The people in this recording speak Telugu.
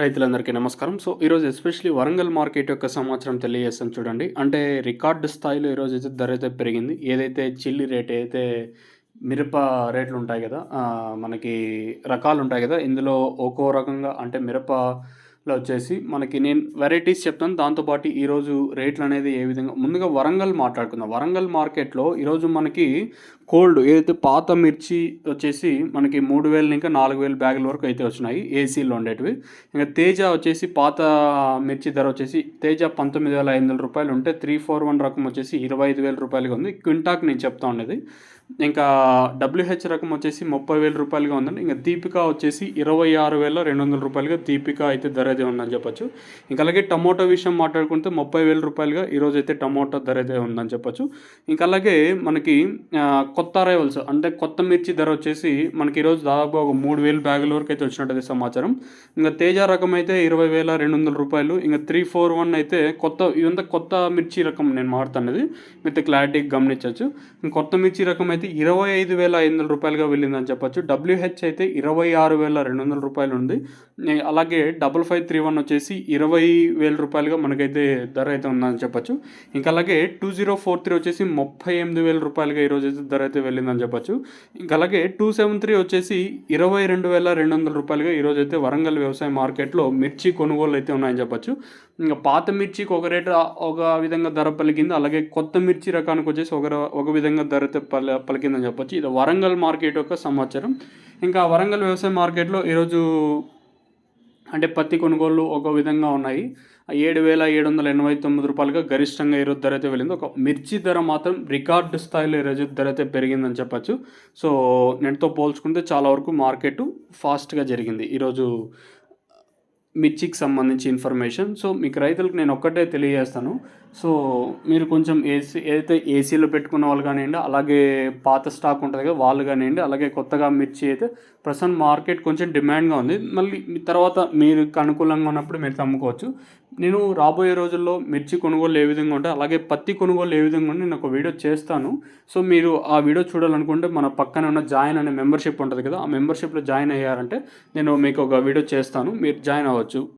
రైతులందరికీ నమస్కారం. సో ఈరోజు ఎస్పెషలీ వరంగల్ మార్కెట్ యొక్క సమాచారం తెలియజేస్తాను చూడండి. అంటే రికార్డు స్థాయిలో ఈరోజు అయితే ధర అయితే పెరిగింది. ఏదైతే చిల్లి రేట్ అయితే మిరప రేట్లు ఉంటాయి కదా మనకి రకాలు ఉంటాయి కదా ఇందులో ఒక్కో రకంగా అంటే మిరప లో వచ్చేసి మనకి నేను వెరైటీస్ చెప్తాను. దాంతోపాటు ఈరోజు రేట్లు అనేది ఏ విధంగా ముందుగా వరంగల్ మాట్లాడుకుందాం. వరంగల్ మార్కెట్లో ఈరోజు మనకి కోల్డ్ ఏదైతే పాత మిర్చి వచ్చేసి మనకి మూడు వేలు ఇంకా నాలుగు వేలు బ్యాగుల వరకు అయితే వచ్చినాయి ఏసీలో ఉండేటివి. ఇంకా తేజ వచ్చేసి పాత మిర్చి ధర వచ్చేసి తేజ పంతొమ్మిది వేల ఐదు వందల రూపాయలు ఉంటే త్రీ ఫోర్ వన్ రకం వచ్చేసి ఇరవై ఐదు వేల రూపాయలుగా ఉంది. క్వింటాక్ నేను చెప్తా ఉండేది. ఇంకా డబ్ల్యూహెచ్ రకం వచ్చేసి ముప్పై వేల రూపాయలుగా ఉందండి. ఇంకా దీపిక వచ్చేసి ఇరవై ఆరు వేల రెండు వందల రూపాయలుగా దీపిక అయితే ధర అయితే ఉందని చెప్పొచ్చు. ఇంకా అలాగే టమోటో విషయం మాట్లాడుకుంటే ముప్పై వేల రూపాయలుగా ఈరోజు అయితే టమోటో ధర అయితే ఉందని చెప్పొచ్చు. ఇంకా అలాగే మనకి కొత్త అరైవల్స్ అంటే కొత్త మిర్చి ధర వచ్చేసి మనకి ఈరోజు దాదాపు ఒక మూడు వేలు బ్యాగుల వరకు అయితే వచ్చినట్టు సమాచారం. ఇంకా తేజ రకం అయితే ఇరవై వేల రెండు వందల రూపాయలు. ఇంకా త్రీ ఫోర్ వన్ అయితే కొత్త ఇదంతా కొత్త మిర్చి రకం నేను మాట్లాడుతున్నది. మీతో క్లారిటీగా గమనించవచ్చు. ఇంకా కొత్త మిర్చి రకం అయితే ఇరవై ఐదు వేల ఐదు వందల రూపాయలుగా వెళ్ళిందని చెప్పొచ్చు. డబ్ల్యూహెచ్ అయితే ఇరవై ఆరు వేల రెండు వందల రూపాయలు ఉంది. అలాగే డబల్ ఫైవ్ త్రీ వన్ వచ్చేసి ఇరవై వేల రూపాయలుగా మనకైతే ధర అయితే ఉందని చెప్పొచ్చు. ఇంకా అలాగే టూ జీరో ఫోర్ త్రీ వచ్చేసి ముప్పై ఎనిమిది వేల రూపాయలుగా ఈరోజు అయితే ధర అయితే వెళ్ళిందని చెప్పొచ్చు. ఇంకా అలాగే టూ సెవెన్ త్రీ వచ్చేసి ఇరవై రెండు వేల రెండు వందల రూపాయలుగా ఈరోజు అయితే వరంగల్ వ్యవసాయ మార్కెట్లో మిర్చి కొనుగోలు అయితే ఉన్నాయని చెప్పొచ్చు. ఇంకా పాత మిర్చికి ఒక రేటు ఒక విధంగా ధర పలికింది. అలాగే కొత్త మిర్చి రకానికి వచ్చేసి ఒక ఒక విధంగా ధర అయితే పల పలికిందని చెప్పొచ్చు. ఇది వరంగల్ మార్కెట్ యొక్క సమాచారం. ఇంకా వరంగల్ వ్యవసాయ మార్కెట్లో ఈరోజు అంటే పత్తి కొనుగోళ్ళు ఒక విధంగా ఉన్నాయి. ఏడు వేల ఏడు వందల ఎనభై తొమ్మిది రూపాయలుగా గరిష్టంగా ఈరోజు ధర అయితే వెళ్ళింది. ఒక మిర్చి ధర మాత్రం రికార్డు స్థాయిలో ఈరోజు ధర అయితే పెరిగిందని చెప్పచ్చు. సో నెట్తో పోల్చుకుంటే చాలా వరకు మార్కెట్ ఫాస్ట్గా జరిగింది. ఈరోజు మిర్చికి సంబంధించి ఇన్ఫర్మేషన్ సో మీకు రైతులకు నేను ఒక్కటే తెలియజేస్తాను. సో మీరు కొంచెం ఏసీ ఏదైతే ఏసీలో పెట్టుకున్న వాళ్ళు కానివ్వండి అలాగే పాత స్టాక్ ఉంటుంది కదా వాళ్ళు కానివ్వండి అలాగే కొత్తగా మిర్చి అయితే ప్రస్తుతం మార్కెట్ కొంచెం డిమాండ్గా ఉంది. మళ్ళీ తర్వాత మీరు అనుకూలంగా ఉన్నప్పుడు మీరు అమ్ముకోవచ్చు నేను రాబోయే రోజుల్లో మిర్చి కొనుగోలు ఏ విధంగా ఉంటాయి అలాగే పత్తి కొనుగోలు ఏ విధంగా ఉంటే నేను ఒక వీడియో చేస్తాను. సో మీరు ఆ వీడియో చూడాలనుకుంటే మన పక్కన ఉన్న జాయిన్ అనే మెంబర్షిప్ ఉంటుంది కదా ఆ మెంబర్షిప్లో జాయిన్ అయ్యారంటే నేను మీకు ఒక వీడియో చేస్తాను. మీరు జాయిన్ అవ్వచ్చు. കുറച്ച്